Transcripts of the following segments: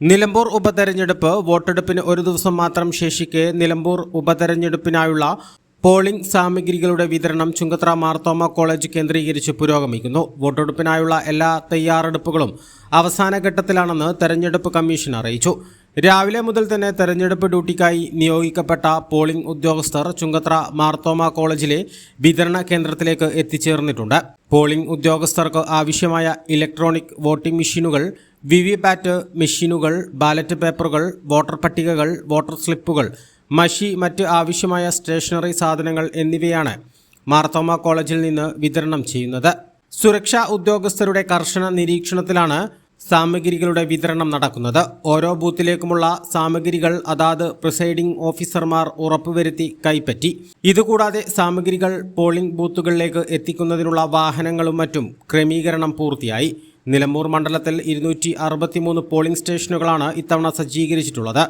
നിലമ്പൂർ ഉപതെരഞ്ഞെടുപ്പ് വോട്ടെടുപ്പിന് ഒരു ദിവസം മാത്രം ശേഷിക്കെ നിലമ്പൂർ ഉപതെരഞ്ഞെടുപ്പിനായുള്ള പോളിംഗ് സാമഗ്രികളുടെ വിതരണം ചുങ്കത്ര മാർത്തോമ കോളേജ് കേന്ദ്രീകരിച്ച് പുരോഗമിക്കുന്നു. വോട്ടെടുപ്പിനായുള്ള എല്ലാ തയ്യാറെടുപ്പുകളും അവസാന ഘട്ടത്തിലാണെന്ന് തെരഞ്ഞെടുപ്പ് കമ്മീഷൻ അറിയിച്ചു. രാവിലെ മുതൽ തന്നെ തെരഞ്ഞെടുപ്പ് ഡ്യൂട്ടിക്കായി നിയോഗിക്കപ്പെട്ട പോളിംഗ് ഉദ്യോഗസ്ഥർ ചുങ്കത്ര മാർത്തോമ കോളേജിലെ വിതരണ കേന്ദ്രത്തിലേക്ക് എത്തിച്ചേർന്നിട്ടുണ്ട്. പോളിംഗ് ഉദ്യോഗസ്ഥർക്ക് ആവശ്യമായ ഇലക്ട്രോണിക് വോട്ടിംഗ് മെഷീനുകൾ വി വി പാറ്റ് മെഷീനുകൾ ബാലറ്റ് പേപ്പറുകൾ വോട്ടർ പട്ടികകൾ വോട്ടർ സ്ലിപ്പുകൾ മഷി മറ്റ് ആവശ്യമായ സ്റ്റേഷനറി സാധനങ്ങൾ എന്നിവയാണ് മാർത്തോമ കോളേജിൽ നിന്ന് വിതരണം ചെയ്യുന്നത്. സുരക്ഷാ ഉദ്യോഗസ്ഥരുടെ കർശന നിരീക്ഷണത്തിലാണ് സാമഗ്രികളുടെ വിതരണം നടക്കുന്നത്. ഓരോ ബൂത്തിലേക്കുമുള്ള സാമഗ്രികൾ അതാത് പ്രിസൈഡിംഗ് ഓഫീസർമാർ ഉറപ്പുവരുത്തി കൈപ്പറ്റി. ഇതുകൂടാതെ സാമഗ്രികൾ പോളിംഗ് ബൂത്തുകളിലേക്ക് എത്തിക്കുന്നതിനുള്ള വാഹനങ്ങളും മറ്റും ക്രമീകരണം പൂർത്തിയായി. നിലമ്പൂർ മണ്ഡലത്തിൽ ഇരുന്നൂറ്റി അറുപത്തിമൂന്ന് പോളിംഗ് സ്റ്റേഷനുകളാണ് ഇത്തവണ സജ്ജീകരിച്ചിട്ടുള്ളത്.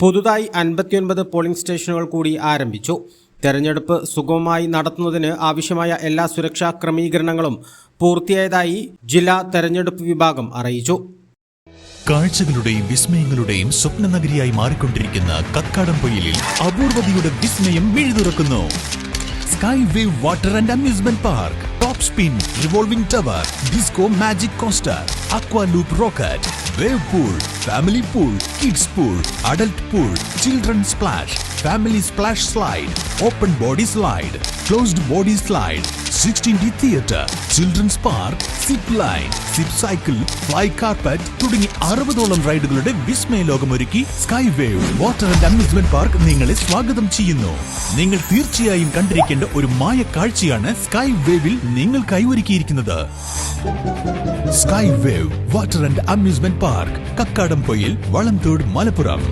പുതുതായി അൻപത്തിയൊൻപത് പോളിംഗ് സ്റ്റേഷനുകൾ കൂടി ആരംഭിച്ചു. തെരഞ്ഞെടുപ്പ് സുഗമമായി നടത്തുന്നതിന് ആവശ്യമായ എല്ലാ സുരക്ഷാ ക്രമീകരണങ്ങളും പൂർത്തിയായതായി ജില്ലാ തെരഞ്ഞെടുപ്പ് വിഭാഗം അറിയിച്ചു. കാഴ്ചകളുടെയും വിസ്മയങ്ങളുടെയും സ്വപ്ന നഗരിയായി മാറിക്കൊണ്ടിരിക്കുന്ന കക്കാടം പൊയിലിൽ അപൂർവതയുടെ വിസ്മയം മിഴുതുറക്കുന്നു sky wave water and amusement park top spin revolving tower disco magic coaster aqua loop rocket wave pool family pool kids pool adult pool children splash splash slide open body slide closed body slide sixteen D theatre children's park zip line zip cycle fly carpet തുടങ്ങി അറുപതോളം റൈഡുകളുടെ വിസ്മയ ലോകമൊരുക്കി sky wave water and amusement park നിങ്ങളെ സ്വാഗതം ചെയ്യുന്നു. നിങ്ങൾ തീർച്ചയായും കണ്ടിരിക്കേണ്ട ഒരു മായ കാഴ്ചയാണ് സ്കൈ വേവിൽ നിങ്ങൾ കൈവരുക്കിയിരിക്കുന്നത്. Sky wave water and amusement park Kakkadampoyil Valamthode Malappuram.